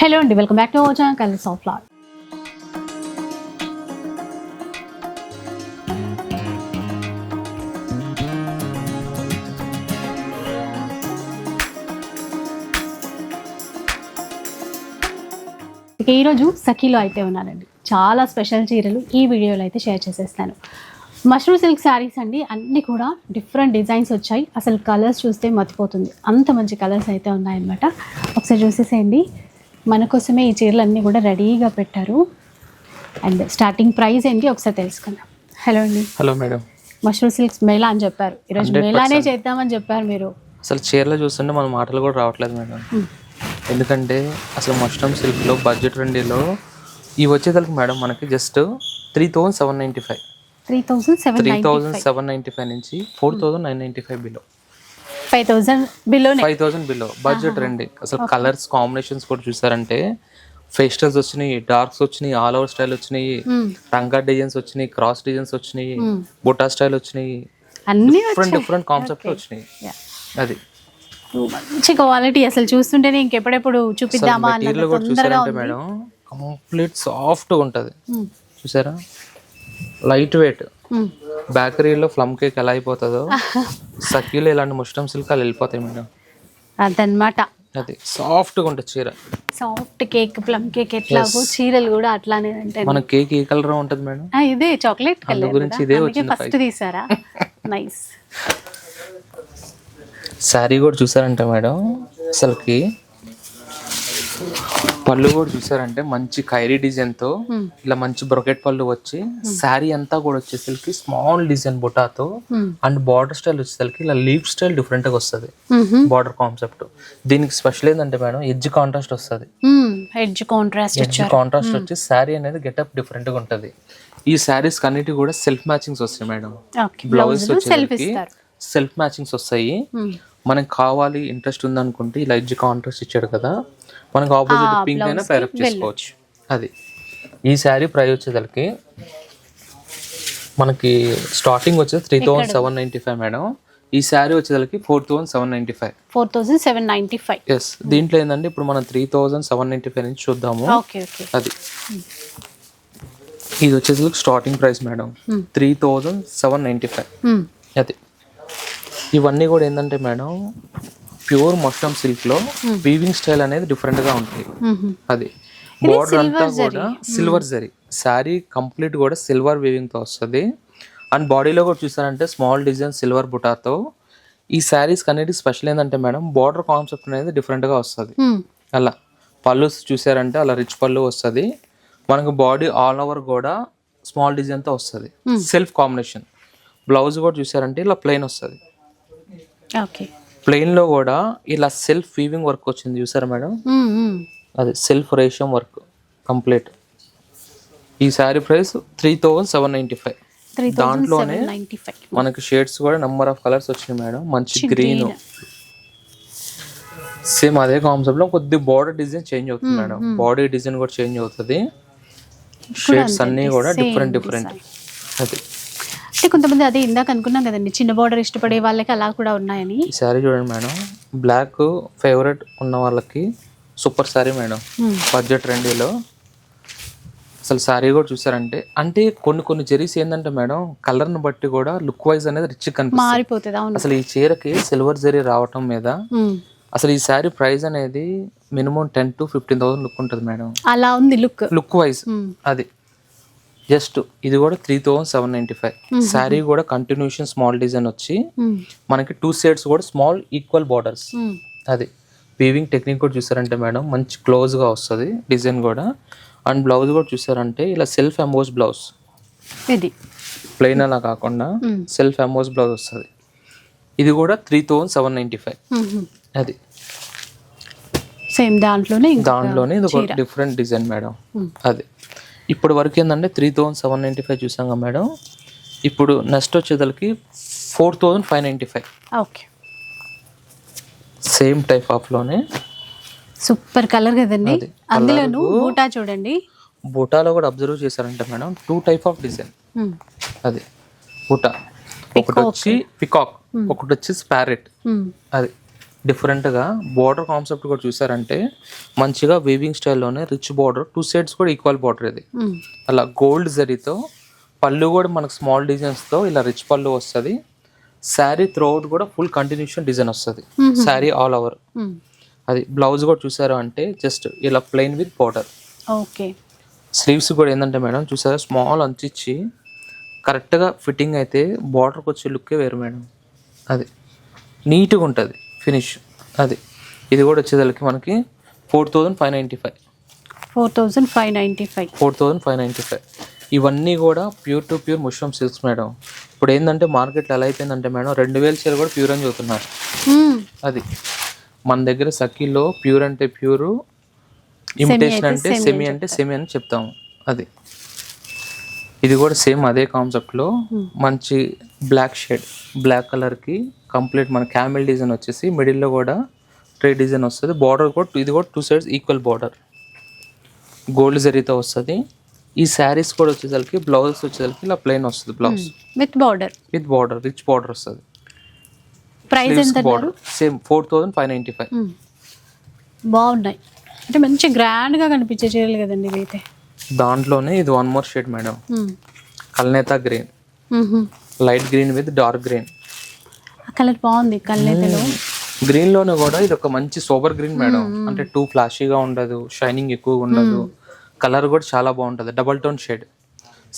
Hello అండి welcome back to our channel colours of flower ఇక ఈరోజు సఖీలో అయితే ఉన్నానండి. చాలా స్పెషల్ చీరలు ఈ వీడియోలో అయితే షేర్ చేసేస్తాను. మష్రూమ్ సిల్క్ శారీస్ అండి అన్నీ కూడా డిఫరెంట్ డిజైన్స్ వచ్చాయి. అసలు కలర్స్ చూస్తే మర్చిపోతుంది అంత మంచి కలర్స్ అయితే ఉన్నాయన్నమాట. ఒకసారి చూసేసేయండి. మన కోసమే ఈ చీరలు అన్నీ కూడా రెడీగా పెట్టారు. అండ్ స్టార్టింగ్ ప్రైస్ ఏంటి ఒకసారి తెలుసుకుందాం. హలో అండి. Hello madam. Mushroom silks Mela అని చెప్పారు. ఈరోజు 100% మేళానే చేద్దామని చెప్పారు మీరు. అసలు చీరలు చూస్తుంటే మన మాటలు కూడా రావట్లేదు మేడం. ఎందుకంటే అసలు మష్రూమ్ సిల్క్లో బడ్జెట్ రెండిలో ఈ వచ్చేసరికి మేడం మనకి just three thousand seven ninety five. Three thousand seven three thousand seven ninety five నుంచి four thousand nine ninety five below. Five thousand బిలోనే five thousand below budget రండి. అసలు కలర్స్ కాంబినేషన్స్ కూడా చూసారంటే ఫెస్టల్స్ వచ్చినాయి డార్క్స్ వచ్చినాయి ఆల్ ఓవర్ స్టైల్ వచ్చినాయి రంగా designs వచ్చినాయి క్రాస్ డిజైన్స్ వచ్చినాయి బుటా స్టైల్ వచ్చినాయి అన్నీ డిఫరెంట్ డిఫరెంట్ కాన్సెప్ట్ వచ్చినాయి. అది. మంచి క్వాలిటీ అసలు చూస్తుంటేనే ఇంకెప్పుడెప్పుడు చూపిద్దామా చూసారంటే మేడం కంప్లీట్ సాఫ్ట్ ఉంటుంది. మ్మ్. చూసారా? Light weight. బేకరీలో ఫ్లమ్ కేక్ ఎలా అయిపోతుందో. సఖీలో ఇలాంటి సిల్క్ అలా వెళ్ళిపోతాయి మేడం. అదనమాట అది సాఫ్ట్గా ఉంటుంది చీర. సాఫ్ట్ కేక్ ప్లమ్ కేక్ ఎట్లాగో చీరలు కూడా అట్లానే ఉంటాయి. మన కేక్ ఏ కలర్ ఉంటుంది మేడం? ఇదే చాక్లెట్ కలర్ గురించి ఇదే వచ్చింది ఫస్ట్ తీసారా? నైస్. శారీ కూడా చూసారంటే మేడం. అసలుకి పళ్ళు కూడా చూసారంటే మంచి ఖైరీ డిజైన్తో ఇలా మంచి బ్రొకెట్ పళ్ళు వచ్చి శారీ అంతా కూడా వచ్చేసరికి స్మాల్ డిజైన్ బుటాతో అండ్ బార్డర్ స్టైల్ వచ్చేసరికి ఇలా లీఫ్ స్టైల్ డిఫరెంట్గా వస్తుంది. బార్డర్ కాన్సెప్ట్ దీనికి స్పెషల్ ఏంటంటే మేడం ఎడ్జ్ కాంట్రాస్ట్ వస్తుంది. ఎడ్జ్ కాంట్రాస్ట్ ఎడ్జ్ కాంట్రాస్ట్ వచ్చి శారీ అనేది గెటప్ డిఫరెంట్గా ఉంటది. ఈ శారీస్ కన్నిటి కూడా సెల్ఫ్ మ్యాచింగ్స్ వస్తాయి మేడం. బ్లౌజ్ సెల్ఫ్ వచ్చేసరికి ఇస్తారు. సెల్ఫ్ మ్యాచింగ్స్ వస్తాయి. మనకి కావాలి ఇంట్రెస్ట్ ఉందనుకుంటే ఇలా ఎడ్జ్ కాంట్రాస్ట్ ఇచ్చాడు కదా మనకు ఆపోజిట్ పింక్ అయినా పేరప్ చేసుకోవచ్చు. అది. ఈ శారీ ప్రైస్ వచ్చేసరికి మనకి స్టార్టింగ్ వచ్చేది three thousand seven ninety five madam. ఈ శారీ వచ్చేసరికి four thousand seven ninety five four thousand seven ninety five yes దీంట్లో ఏంటంటే ఇప్పుడు మనం three thousand seven ninety five నుంచి చూద్దాము. అది. ఇది వచ్చేసరికి starting price madam. Three thousand seven ninety five అది. ఇవన్నీ కూడా ఏంటంటే మేడం ప్యూర్ మష్రూమ్ సిల్క్లో వీవింగ్ స్టైల్ అనేది డిఫరెంట్గా ఉంటుంది. అది బోర్డర్ అంతా కూడా సిల్వర్ జరీ శారీ కంప్లీట్ కూడా సిల్వర్ వీవింగ్తో వస్తుంది. అండ్ బాడీలో కూడా చూసారంటే స్మాల్ డిజైన్ సిల్వర్ బుటాతో. ఈ శారీస్ అనేది స్పెషల్ ఏంటంటే మేడం బార్డర్ కాన్సెప్ట్ అనేది డిఫరెంట్గా వస్తుంది. అలా. పళ్ళు చూసారంటే అలా రిచ్ పళ్ళు వస్తుంది. మనకు బాడీ ఆల్ ఓవర్ కూడా స్మాల్ డిజైన్తో వస్తుంది. సెల్ఫ్ కాంబినేషన్ బ్లౌజ్ కూడా చూసారంటే ఇలా ప్లెయిన్ వస్తుంది. ప్లెయిన్లో కూడా ఇలా సెల్ఫ్ వీవింగ్ వర్క్ వచ్చింది చూసారా మేడం? అది సెల్ఫ్ రేషియం వర్క్ కంప్లీట్ ఈ sari price three thousand seven ninety five దాంట్లోనే మనకి షేడ్స్ కూడా నెంబర్ ఆఫ్ కలర్స్ వచ్చినాయి మేడం. మంచి గ్రీన్ సేమ్ అదే కాన్సెప్ట్లో కొద్ది బార్డర్ డిజైన్ చేంజ్ అవుతుంది మేడం. బాడీ డిజైన్ కూడా చేంజ్ అవుతుంది. షేడ్స్ అన్నీ కూడా డిఫరెంట్ డిఫరెంట్ అది. అంటే కొంతమంది అదే ఇందాక అనుకున్నాం కదండి చిన్న బార్డర్ ఇష్టపడే వాళ్ళకి అలా కూడా ఉన్నాయని. ఈ శారీ చూడండి మేడం బ్లాక్ ఫేవరెట్ ఉన్న వాళ్ళకి సూపర్ శారీ మేడం. బడ్జెట్ రెండీలో. అసలు శారీ కూడా చూసారంటే అంటే కొన్ని కొన్ని జెరీస్ ఏంటంటే మేడం కలర్ని బట్టి కూడా లుక్ వైజ్ అనేది రిచ్ కనిపిస్తుంది. మారిపోతుంది అవును. అసలు ఈ చీరకి సిల్వర్ జరీ రావటం మీద. అసలు ఈ శారీ ప్రైస్ అనేది minimum ten to fifteen thousand look ఉంటుంది మేడం. అలా ఉంది లుక్ లుక్ వైజ్ అది. జస్ట్ ఇది కూడా three thousand seven ninety five sari కూడా కంటిన్యూషన్ స్మాల్ డిజైన్ వచ్చి మనకి టూ సైడ్స్ కూడా స్మాల్ ఈక్వల్ బార్డర్స్ అది వీవింగ్ టెక్నిక్ కూడా చూసారంటే మేడం మంచి క్లోజ్గా వస్తుంది డిజైన్ కూడా. అండ్ బ్లౌజ్ కూడా చూసారంటే ఇలా సెల్ఫ్ ఎంబోస్ బ్లౌజ్ ఇది. ప్లెయిన్ అలా కాకుండా సెల్ఫ్ ఎంబోస్ బ్లౌజ్ వస్తుంది. ఇది కూడా three thousand seven ninety five అది. సేమ్ దాంట్లోనే దాంట్లోనే ఇది ఒక డిఫరెంట్ డిజైన్ మేడం. అది. ఇప్పుడు వరకు ఏంటంటే three thousand seven ninety five చూసాం మేడం. ఇప్పుడు next వచ్చేదలకి four thousand five ninety five okay. Same type ఆఫ్లోనే super colour కదండి. అది. అందులోను బూటా చూడండి. బుటాలో కూడా అబ్జర్వ్ చేశారంటే madam. Two type of design. అది బుటా. ఒకటి వచ్చి పికాక్. ఒకటి వచ్చి మ్మ్. అది. డిఫరెంట్గా బార్డర్ కాన్సెప్ట్ కూడా చూసారంటే మంచిగా వీవింగ్ స్టైల్లోనే రిచ్ బార్డర్ టూ సైడ్స్ కూడా ఈక్వల్ బార్డర్ ఇది. అలా గోల్డ్ జరీతో పళ్ళు కూడా మనకు స్మాల్ డిజైన్స్తో ఇలా రిచ్ పళ్ళు వస్తుంది. శారీ త్రోఅవుట్ కూడా ఫుల్ కంటిన్యూషన్ డిజైన్ వస్తుంది. Sari all over. అది బ్లౌజ్ కూడా చూసారు అంటే జస్ట్ ఇలా plain with border okay. Sleeves కూడా ఏంటంటే మేడం చూసారా? స్మాల్ అంచు ఇచ్చి కరెక్ట్గా ఫిట్టింగ్ అయితే బార్డర్కి వచ్చే లుక్కే వేరు మేడం. అది. నీట్గా ఉంటుంది. ఫినిష్ అది. ఇది కూడా వచ్చేసరికి మనకి four thousand five ninety five. Four thousand five ninety five. Four thousand five ninety five. ఇవన్నీ కూడా pure to pure mushroom silks madam ఇప్పుడు ఏంటంటే మార్కెట్లో ఎలా అయిపోయిందంటే మేడం రెండు వేల చీర కూడా ప్యూర్ అని చెబుతున్నారు అది. మన దగ్గర సఖీలో ప్యూర్ అంటే ప్యూర్ ఇమిటేషన్ అంటే సెమీ అంటే సెమీ అని చెప్తాము. అది. ఇది కూడా సేమ్ అదే కాన్సెప్ట్లో మంచి బ్లాక్ షేడ్ బ్లాక్ కలర్కి కంప్లీట్ మన క్యామెల్ డిజైన్ వచ్చేసి మిడిల్లో కూడా ట్రే డిజైన్ వస్తుంది. బార్డర్ కూడా ఇది కూడా two sides equal border gold జరీతో వస్తుంది. ఈ శారీస్ కూడా వచ్చేసరికి బ్లౌజ్ వచ్చేసరికి ఇలా ప్లెయిన్ వస్తుంది blouse with border with border rich border వస్తుంది. ప్రైస్ ఎంత border same four thousand five ninety five. బాగున్నాయి. అంటే మంచి గ్రాండ్గా కనిపించే చీరలు కదండి ఇవైతే. దాంట్లోనే ఇది one more shade madam. కల్నేత green. Light green with dark green colour బాగుంది కళ్ళైతేలో. గ్రీన్లోనే కూడా ఇది ఒక మంచి సోబర్ గ్రీన్ మేడం. అంటే టూ ఫ్లాషీగా ఉండదు షైనింగ్ ఎక్కువగా ఉండదు. కలర్ కూడా చాలా బాగుంటుంది. Double tone shade.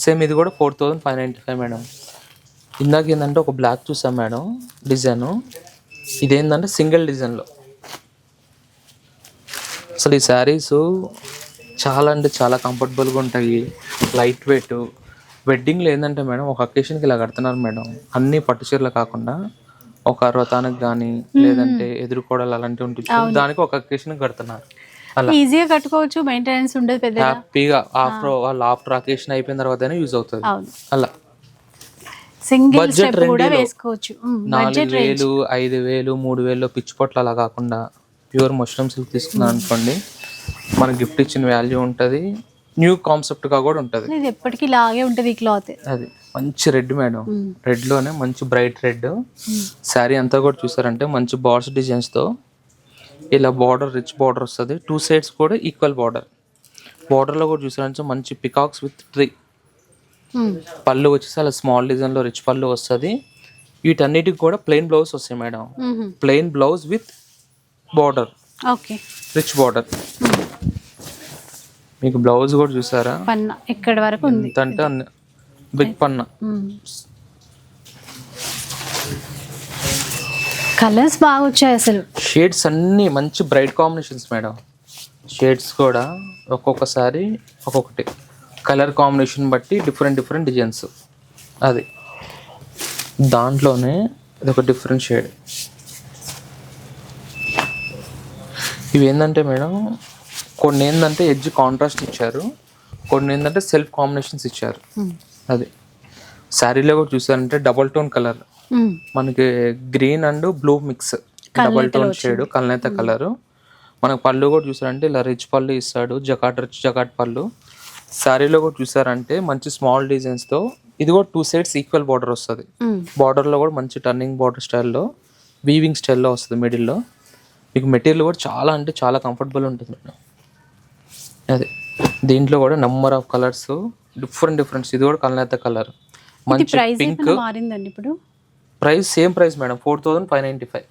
సేమ్ ఇది కూడా four thousand five ninety five madam. ఇందాక ఏంటంటే ఒక బ్లాక్ చూసాం మేడం డిజైన్. ఇదేంటంటే సింగిల్ డిజైన్లో. అసలు ఈ శారీస్ చాలా అంటే చాలా కంఫర్టబుల్గా ఉంటాయి. Light weight. వెడ్డింగ్లో ఏంటంటే మేడం ఒక అకేషన్కి ఇలా కడుతున్నారు మేడం. అన్ని పట్టు చీరలు కాకుండా ఒక వ్రతానికి కానీ లేదంటే ఎదుర్కోవడాలు అలాంటివి ఉంటుంది దానికి ఒక అకేషన్ కడుతున్నారు. ఈజీగా కట్టుకోవచ్చు మెయింటెనెన్స్ ఉండదు పెద్దగా. హ్యాపీగా ఆఫ్టర్ వాళ్ళు ఆఫ్టర్ అకేషన్ అయిపోయిన తర్వాతనే యూజ్ అవుతుంది. అలా. సింగిల్ స్టెప్ కూడా. వేసుకోవచ్చు. నాలుగు వేలు ఐదు వేలు మూడు వేలు పిచ్చి పొట్లు అలా కాకుండా ప్యూర్ మష్రూమ్ సిల్క్ తీసుకున్నాను అనుకోండి మన గిఫ్ట్ ఇచ్చిన వాల్యూ ఉంటుంది. న్యూ కాన్సెప్ట్గా కూడా ఉంటుంది. ఇది ఎప్పటికీ లాగే ఉంటుంది ఈ క్లాత్ అది. మంచి రెడ్ మేడం. రెడ్లోనే మంచి బ్రైట్ రెడ్. శారీ అంతా కూడా చూసారంటే మంచి బార్డర్స్ డిజైన్స్తో ఇలా బార్డర్ రిచ్ బార్డర్ వస్తుంది. టూ సైడ్స్ కూడా ఈక్వల్ బార్డర్. బార్డర్లో కూడా చూసారంటే మంచి పికాక్స్ విత్ ట్రీ. పళ్ళు వచ్చేసి అలా స్మాల్ డిజైన్లో రిచ్ పళ్ళు వస్తుంది. వీటన్నిటికి కూడా ప్లెయిన్ బ్లౌజ్ వస్తాయి madam. Plain blouse with border. Okay. Rich border. మీకు బ్లౌజ్ కూడా చూసారా? ఇక్కడ వరకు ఎంత అంటే బిగ్ పన్నా. కలర్స్ బాగా వచ్చాయి అసలు. షేడ్స్ అన్నీ మంచి బ్రైట్ కాంబినేషన్స్ మేడం షేడ్స్ కూడా ఒక్కొక్కసారి ఒక్కొక్కటి. కలర్ కాంబినేషన్ బట్టి డిఫరెంట్ డిఫరెంట్ డిజైన్స్ అది. దాంట్లోనే ఇది ఒక డిఫరెంట్ షేడ్ ఇవి ఏంటంటే మేడం కొన్ని ఏంటంటే ఎడ్జ్ కాంట్రాస్ట్ ఇచ్చారు. కొన్ని ఏంటంటే సెల్ఫ్ కాంబినేషన్స్ ఇచ్చారు. మ్మ్. అది. శారీలో కూడా చూసారంటే డబల్ టోన్ కలర్. మనకి green and blue mix double tone shade కల్నేత colour మనకు పళ్ళు కూడా చూసారంటే ఇలా రిచ్ పళ్ళు ఇస్తాడు జకాట్ రిచ్ జకాట్ పళ్ళు. శారీలో కూడా చూసారంటే మంచి స్మాల్ డిజైన్స్తో ఇది కూడా టూ సైడ్స్ ఈక్వల్ బార్డర్ వస్తుంది. బార్డర్లో కూడా మంచి టర్నింగ్ బార్డర్ స్టైల్లో వీవింగ్ స్టైల్లో వస్తుంది మిడిల్లో మీకు మెటీరియల్ కూడా చాలా అంటే చాలా కంఫర్టబుల్ ఉంటుంది. మేడం అది. దీంట్లో కూడా number of colours different different ఇది కూడా కల్నేత కలర్. మంచి ప్రైస్ పింక్ మారిందండి ఇప్పుడు? Price same price madam four thousand five ninety five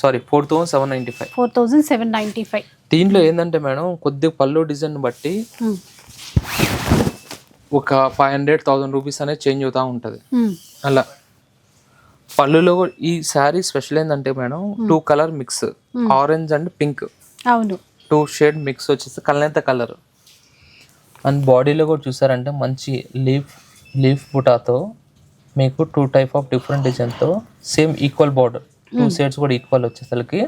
sorry four thousand seven ninety five four thousand seven ninety five దీంట్లో ఏంటంటే మేడం కొద్దిగా పళ్ళు డిజైన్ బట్టి ఒక ఫైవ్ హండ్రెడ్ థౌసండ్ రూపీస్ అనేది చేంజ్ అవుతూ ఉంటుంది. అలా. పళ్ళులో ఈ శారీ స్పెషల్ ఏంటంటే madam two colour mix orange and pink అవును. టూ షేడ్ మిక్స్ వచ్చేసి కలనేత కలర్. అండ్ బాడీలో కూడా చూసారంటే మంచి లీఫ్ లీఫ్ బుటాతో మీకు టూ టైప్ ఆఫ్ డిఫరెంట్ డిజైన్తో same equal border two sides కూడా ఈక్వల్ వచ్చేసరికి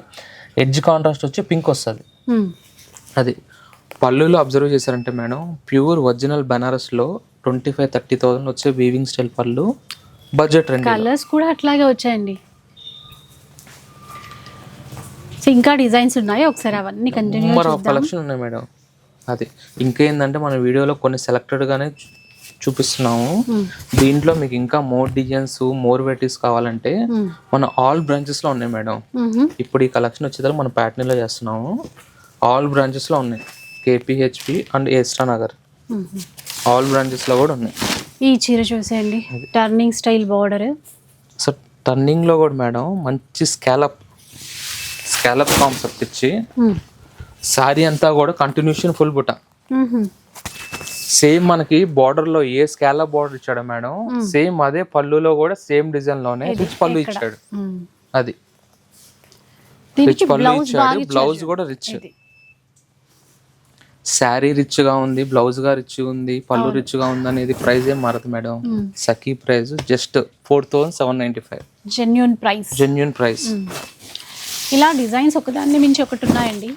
ఎడ్జ్ కాంట్రాస్ట్ వచ్చి పింక్ వస్తుంది. మ్మ్. అది పళ్ళులో అబ్జర్వ్ చేశారంటే మేడం ప్యూర్ ఒరిజినల్ బనారస్లో ట్వంటీ ఫైవ్ థర్టీ థౌసండ్ వచ్చే వీవింగ్ స్టైల్ పళ్ళు బడ్జెట్ రెండు కలర్స్ కూడా అట్లాగే వచ్చాయండి. సో ఇంకా డిజైన్స్ ఉన్నాయి? ఒకసారి అవన్నీ కంటిన్యూ కలెక్షన్ ఉన్నాయి మేడం. అది. ఇంకేందంటే మన వీడియోలో కొన్ని సెలెక్టెడ్గానే చూపిస్తున్నాము. దీంట్లో మీకు ఇంకా మోర్ డిజైన్స్ మోర్ వెరైటీస్ కావాలంటే మన ఆల్ బ్రాంచెస్లో ఉన్నాయి మేడం. ఇప్పుడు ఈ కలెక్షన్ వచ్చేదాకా మన ప్యాటర్న్లో చేస్తున్నాము. ఆల్ బ్రాంచెస్లో ఉన్నాయి. కేపీహెచ్పి అండ్ ఏస్టా నగర్ ఆల్ బ్రాంచెస్లో కూడా ఉన్నాయి. ఈ చీర చూసేయండి. టర్నింగ్ స్టైల్ బార్డర్ సో టర్నింగ్లో కూడా మేడం మంచి స్కాలప్ స్కాలప్ కాన్సెప్ట్ ఇచ్చి శారీ అంతా కూడా కంటిన్యూషన్ ఫుల్ బుట్ట. సేమ్ మనకి బార్డర్లో ఏ స్కాలప్ బార్డర్ ఇచ్చాడు మేడం సేమ్ అదే పళ్ళులో కూడా సేమ్ డిజైన్లోనే రిచ్ పళ్ళు ఇచ్చాడు. అది. రిచ్ పళ్ళు ఇచ్చాడు. బ్లౌజ్ కూడా రిచ్ శారీ రిచ్గా ఉంది బ్లౌజ్గా రిచ్ ఉంది పళ్ళు రిచ్గా ఉంది అనేది ప్రైస్ ఏం మారదు madam. Sakhi price just four thousand seven ninety five genuine price genuine price ఇలా డిజైన్స్ ఒకదాన్ని మించి ఒకటి ఉన్నాయండి.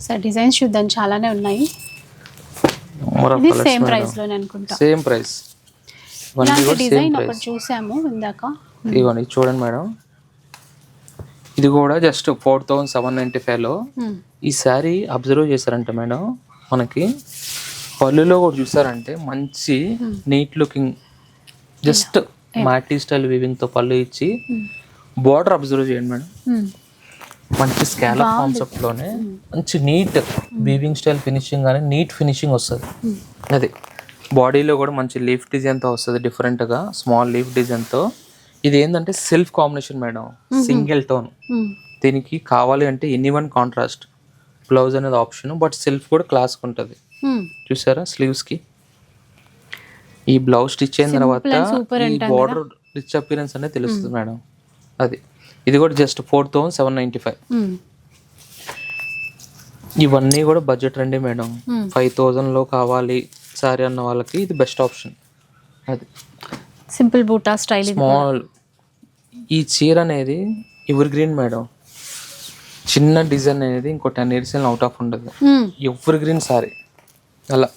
సార్ డిజైన్స్ చూద్దాం. చాలానే ఉన్నాయి. ఇది సేమ్ ప్రైస్లోనే అనుకుంటా. Same price. ఇలాంటి డిజైన్ ఒకటి చూసాము ఇందాక. ఇవన్నీ చూడండి మేడం. ఇది కూడా just four thousand seven ninety ఫైవ్లో Hmm. ఈ శారీ అబ్జర్వ్ చేశారంటే మేడం మనకి. పళ్ళులో కూడా చూసారంటే మంచి నీట్ లుకింగ్ జస్ట్ మాటీ స్టైల్తో పళ్ళు ఇచ్చి బార్డర్ అబ్జర్వ్ చేయండి మేడం. Hmm. మంచి స్కాలప్ కాన్సెప్ట్లోనే మంచి నీట్ వీవింగ్ స్టైల్ ఫినిషింగ్ కానీ నీట్ ఫినిషింగ్ వస్తుంది. అది బాడీలో కూడా మంచి లీఫ్ డిజైన్తో వస్తుంది డిఫరెంట్గా స్మాల్ లీఫ్ డిజైన్తో. ఇది ఏంటంటే self combination madam single tone. దీనికి కావాలి అంటే ఎనీ వన్ కాంట్రాస్ట్ బ్లౌజ్ అనేది ఆప్షన్ బట్ సెల్ఫ్ కూడా క్లాస్ ఉంటుంది. చూసారా స్లీవ్స్కి? ఈ బ్లౌజ్ స్టిచ్ అయిన తర్వాత ఈ బార్డర్ రిచ్ అపీరెన్స్ అనేది తెలుస్తుంది మేడం అది. ఇది కూడా just four thousand seven ninety five Hmm. ఇవన్నీ కూడా బడ్జెట్ రండి మేడం. Hmm. ఫైవ్ థౌజండ్లో కావాలి సారీ అన్న వాళ్ళకి ఇది బెస్ట్ ఆప్షన్ అది. సింపుల్ బూటా స్టైల్ స్మాల్ ఈ చీర అనేది ఎవర్ గ్రీన్ మేడం. చిన్న డిజైన్ అనేది ఇంకో టెన్ ఇయర్స్ అవుట్ ఆఫ్ ఉండదు. Hmm. ఎవర్ గ్రీన్ సారీ అలా.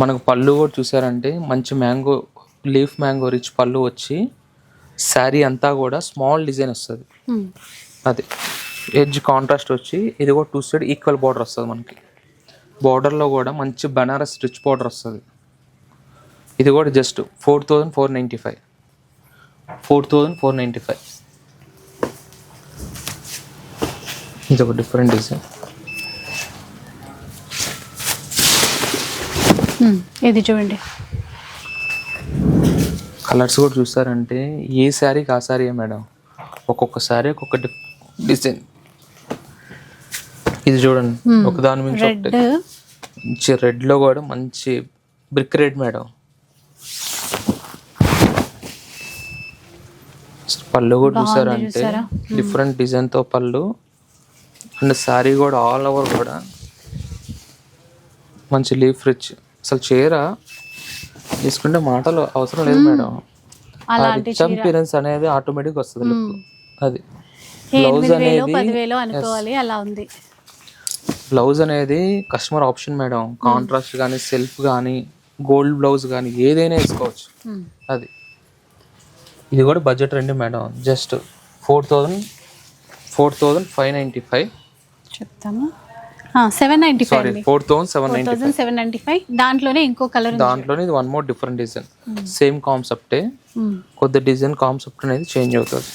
మనకు పళ్ళు కూడా చూసారంటే మంచి మ్యాంగో లీఫ్ మ్యాంగో రిచ్ పళ్ళు వచ్చి శారీ అంతా కూడా స్మాల్ డిజైన్ వస్తుంది. అది ఎడ్జ్ కాంట్రాస్ట్ వచ్చి ఇది కూడా టూ సైడ్ ఈక్వల్ బార్డర్ వస్తుంది మనకి. బార్డర్లో కూడా మంచి బనారస్ రిచ్ బార్డర్ వస్తుంది. ఇది కూడా just four thousand four ninety five. Four thousand four ninety five. ఇది ఒక డిఫరెంట్ డిజైన్. ఇది చూడండి. కలర్స్ కూడా చూసారంటే ఏ శారీకి ఆ శారీ మేడం. ఒక్కొక్క శారీ ఒక్కొక్క డిజైన్. ఇది చూడండి. ఒక దాని రెడ్ ఒకటి. మంచి రెడ్లో కూడా మంచి బ్రిక్ రెడ్ మేడం. పళ్ళు కూడా చూసారంటే చూసారా? డిఫరెంట్ డిజైన్తో పళ్ళు. అండ్ శారీ కూడా ఆల్ ఓవర్ కూడా మంచి లీఫ్ రిచ్. అసలు చీర తీసుకుంటే మాటలు అవసరం లేదు మేడం. అలాంటి రిచ్ అపీరెన్స్ అనేది ఆటోమేటిక్ వస్తుంది. అది. వేలు అనేది అనుకోవాలి అలా ఉంది. బ్లౌజ్ అనేది కస్టమర్ ఆప్షన్ మేడం. కాంట్రాస్ట్ కానీ సెల్ఫ్ కానీ గోల్డ్ బ్లౌజ్ కానీ ఏదైనా వేసుకోవచ్చు. అది. ఇది కూడా బడ్జెట్ రండి madam. Just four thousand four thousand five ninety five చెప్తాము seven ninety five sorry four thousand seven four ninety thousand seven ninety five దాంట్లోనే ఇంకో కలర్ దాంట్లోనే ఇది one more different design same కాన్సెప్టే. కొద్ది డిజైన్ కాన్సెప్ట్ అనేది change అవుతుంది.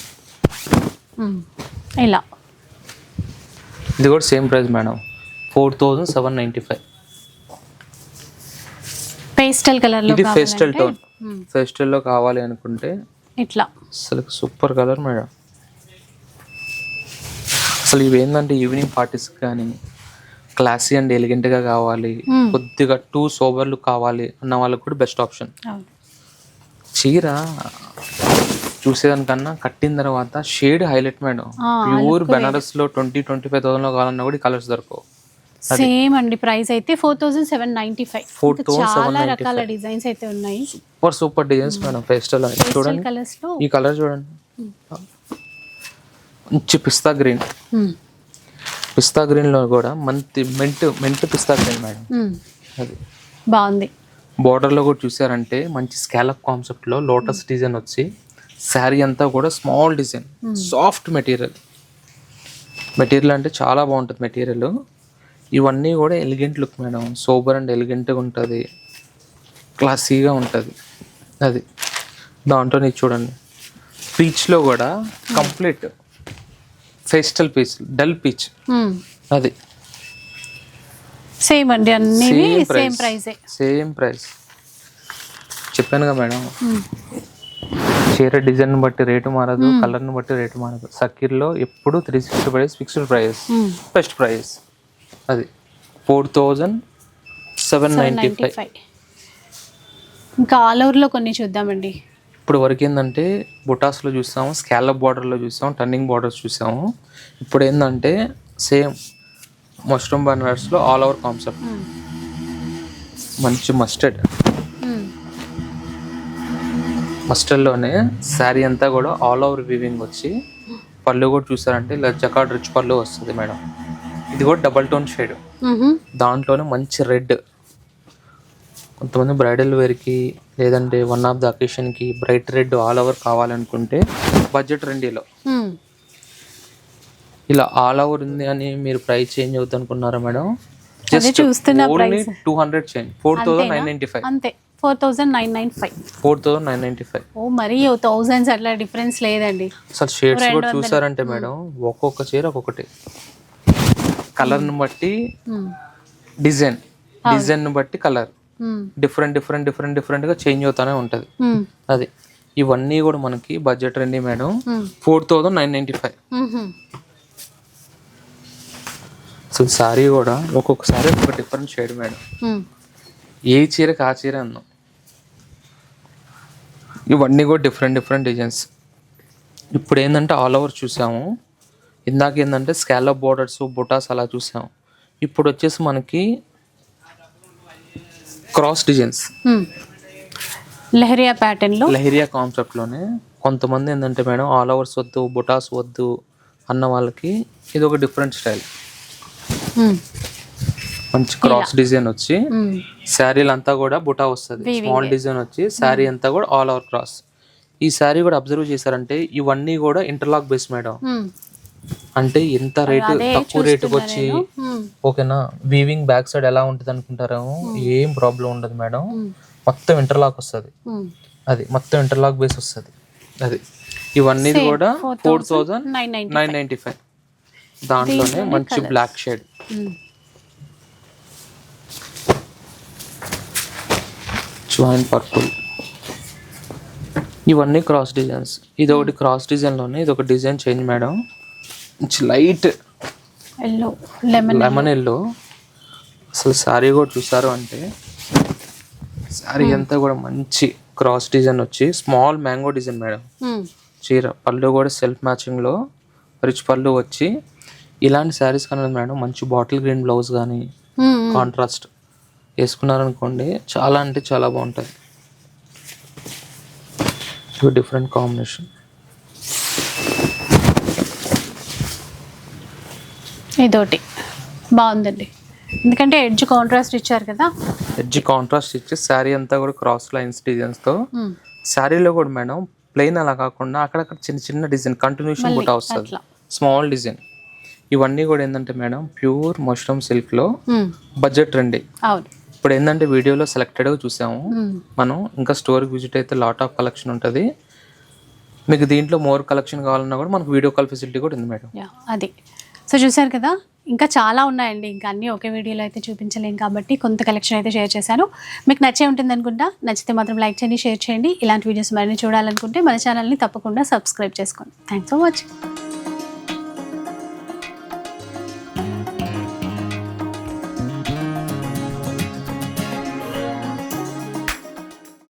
Hmm. ఇలా. ఇది కూడా same price madam four thousand seven ninety five pastel colour ఇది ఫెస్టల్ టోన్ hmm, ఫెస్టల్లో కావాలి అనుకుంటే ఇట్లా. అసలు సూపర్ కలర్ మేడం అసలు ఇవి ఏంటంటే ఈవినింగ్ పార్టీస్ కానీ క్లాసీ అండ్ ఎలిగెంట్గా కావాలి. కొద్దిగా టూ సోబర్లు కావాలి అన్న వాళ్ళకి కూడా బెస్ట్ ఆప్షన్. చీర చూసేదానికన్నా కట్టిన తర్వాత షేడ్ హైలైట్ మేడం. ప్యూర్ బెనారస్లో ట్వంటీ ట్వంటీ ఫైవ్ థౌసండ్లో కావాలన్నా కూడా కలర్స్ దొరకవు. సేమ్ అండి ప్రైస్ అయితే four thousand seven ninety five. 4,795. చాలా రకాల డిజైన్స్ అయితే ఉన్నాయి. Super super designs madam pastel చూడండి. కలర్స్లో ఈ కలర్ చూడండి. మంచి పిస్తా గ్రీన్. పిస్తా గ్రీన్లో కూడా మంచి మెంట్ మెంట్ పిస్తా గ్రీన్ మేడం. అది. బాగుంది. బార్డర్లో కూడా చూసారంటే మంచి స్కాలప్ కాన్సెప్ట్లో లోటస్ డిజైన్ వచ్చి శారీ అంతా కూడా small design soft material. Material అంటే చాలా బాగుంటుంది మెటీరియల్. ఇవన్నీ కూడా elegant look madam. Sober and ఎలిగెంట్గా ఉంటుంది. క్లాసీగా ఉంటుంది. అది. దాంట్లో చూడండి. పీచ్లో కూడా complete pastel peach dull peach. అది. సేమ్ అండి అన్ని సేమ్ ప్రైస్. Same price. చెప్పానుగా మేడం. చీర డిజైన్ బట్టి రేటు మారదు కలర్ని బట్టి రేటు మారదు. సక్కీర్లో ఎప్పుడు three sixty price fixed price. Best price. అది. Four thousand seven ninety ninety five five. ఇంకా ఆల్ ఓవర్లో కొన్ని చూద్దామండి. ఇప్పుడు వరకు ఏంటంటే బుటాస్లో చూసాము స్కాలప్ బార్డర్లో చూసాము టర్నింగ్ బార్డర్స్ చూసాము. ఇప్పుడు ఏంటంటే సేమ్ మష్రూమ్ బనారస్లో ఆల్ ఓవర్ కాన్సెప్ట్. మంచి మస్టర్డ్. మస్టర్డ్లోనే శారీ అంతా కూడా ఆల్ ఓవర్ వీవింగ్ వచ్చి పళ్ళు కూడా చూసారంటే ఇలా జకాడ్ రిచ్ పళ్ళు వస్తుంది మేడం. ఇది కూడా డబల్ టోన్ షేడ్. దాంట్లోనే మంచి రెడ్. కొంతమంది బ్రైడల్ వేర్కి లేదంటే వన్ ఆఫ్ ద అకేషన్కి బ్రైట్ రెడ్ ఆల్ ఓవర్ కావాలనుకుంటే బడ్జెట్ రెండీలో ఇలా ఆల్ ఓవర్ ఉంది అని మీరు ప్రైస్ చేంజ్ అవుతుంది అనుకున్నారా మేడం చూస్తున్న only. Two hundred change four thousand nine ninety five అంతే. Four thousand nine nine five four thousand nine ninety five ఓ మరీ థౌజండ్స్ అట్లా డిఫరెన్స్ లేదండి. అసలు షేడ్స్ కూడా. చూసారంటే మేడం ఒక్కొక్క చీర ఒక్కొక్కటి. కలర్ని బట్టి డిజైన్ డిజైన్ బట్టి కలర్ డిఫరెంట్ డిఫరెంట్ డిఫరెంట్ డిఫరెంట్గా చేంజ్ అవుతానే ఉంటుంది. అది. ఇవన్నీ కూడా మనకి బడ్జెట్ రండి madam four thousand nine ninety five. అసలు సారీ కూడా ఒక్కొక్క సారీ ఒక్కొక్క డిఫరెంట్ షేడ్ మేడం. ఏ చీరకి ఆ చీర అన్నాం. ఇవన్నీ కూడా డిఫరెంట్ డిఫరెంట్ డిజైన్స్. ఇప్పుడు ఏంటంటే ఆల్ ఓవర్ చూసాము. ఇందాక ఏంటంటే స్కాలప్ బోర్డర్స్ బుటాస్ అలా చూసాము. ఇప్పుడు వచ్చేసి మనకి క్రాస్ డిజైన్స్ లెహరియా ప్యాటర్న్లో? లహరియా కాన్సెప్ట్లోనే కొంతమంది ఏంటంటే మేడం ఆల్ ఓవర్స్ వద్దు బుటాస్ వద్దు అన్న వాళ్ళకి ఇది ఒక డిఫరెంట్ స్టైల్ మంచి క్రాస్ డిజైన్ వచ్చి శారీలు అంతా కూడా బుటా వస్తుంది. స్మాల్ డిజైన్ వచ్చి శారీ అంతా కూడా ఆల్ ఓవర్ క్రాస్ ఈ శారీ కూడా అబ్జర్వ్ చేశారంటే ఇవన్నీ కూడా ఇంటర్లాక్ బేస్ మేడం. అంటే ఎంత రేటు తక్కువ రేటుకి వచ్చి ఓకేనా? వీవింగ్ బ్యాక్ సైడ్ ఎలా ఉంటుంది అనుకుంటారేమో ఏం ప్రాబ్లం ఉండదు మేడం. మొత్తం ఇంటర్లాక్ వస్తుంది. అది మొత్తం ఇంటర్లాక్ బేస్ వస్తుంది. అది. ఇవన్నీ కూడా four thousand nine nine nine ninety five దాంట్లోనే మంచి బ్లాక్ షేడ్ జాయిన్ పర్పుల్ ఇవన్నీ క్రాస్ డిజైన్స్ ఇది ఒకటి క్రాస్ డిజైన్లోనే ఇది ఒక డిజైన్ చేంజ్ మేడం. మంచి light yellow lemon lemon yellow అసలు శారీ కూడా చూసారు అంటే శారీ అంతా కూడా మంచి క్రాస్ డిజైన్ వచ్చి స్మాల్ మ్యాంగో డిజైన్ మేడం చీర పళ్ళు కూడా సెల్ఫ్ మ్యాచింగ్లో రిచ్ పళ్ళు వచ్చి ఇలాంటి శారీస్ కన్నా మేడం మంచి బాటిల్ గ్రీన్ బ్లౌజ్ కానీ కాంట్రాస్ట్ వేసుకున్నారనుకోండి చాలా అంటే చాలా బాగుంటుంది డిఫరెంట్ కాంబినేషన్ ఇదోటి బాగుందండి. ఎందుకంటే ఎడ్జ్ కాంట్రాస్ట్ ఇచ్చారు కదా. ఎడ్జ్ కాంట్రాస్ట్ ఇచ్చి శారీ అంతా కూడా క్రాస్ లైన్స్ డిజైన్స్తో. శారీలో కూడా మేడం ప్లెయిన్ అలా కాకుండా అక్కడక్కడ చిన్న చిన్న డిజైన్ కంటిన్యూషన్ బుటా వస్తుంది. Small design. ఇవన్నీ కూడా ఏంటంటే మేడం ప్యూర్ మష్రూమ్ సిల్క్లో బడ్జెట్ రండి. ఇప్పుడు ఏంటంటే వీడియోలో సెలెక్టెడ్గా చూసాము. మనం ఇంకా స్టోర్కి విజిట్ అయితే లాట్ ఆఫ్ కలెక్షన్ ఉంటుంది. మీకు దీంట్లో మోర్ కలెక్షన్ కావాలన్నా కూడా మనకు వీడియో కాల్ ఫెసిలిటీ కూడా ఉంది మేడం. అది. సో చూసారు కదా ఇంకా చాలా ఉన్నాయండి. ఇంకా అన్నీ ఒకే వీడియోలో అయితే చూపించలేం కాబట్టి కొంత కలెక్షన్ అయితే షేర్ చేశాను. మీకు నచ్చే ఉంటుంది అనుకుంటా. నచ్చితే మాత్రం లైక్ చేయండి షేర్ చేయండి. ఇలాంటి వీడియోస్ మరిన్ని చూడాలనుకుంటే మన ఛానల్ని తప్పకుండా సబ్స్క్రైబ్ చేసుకోండి. Thanks for watching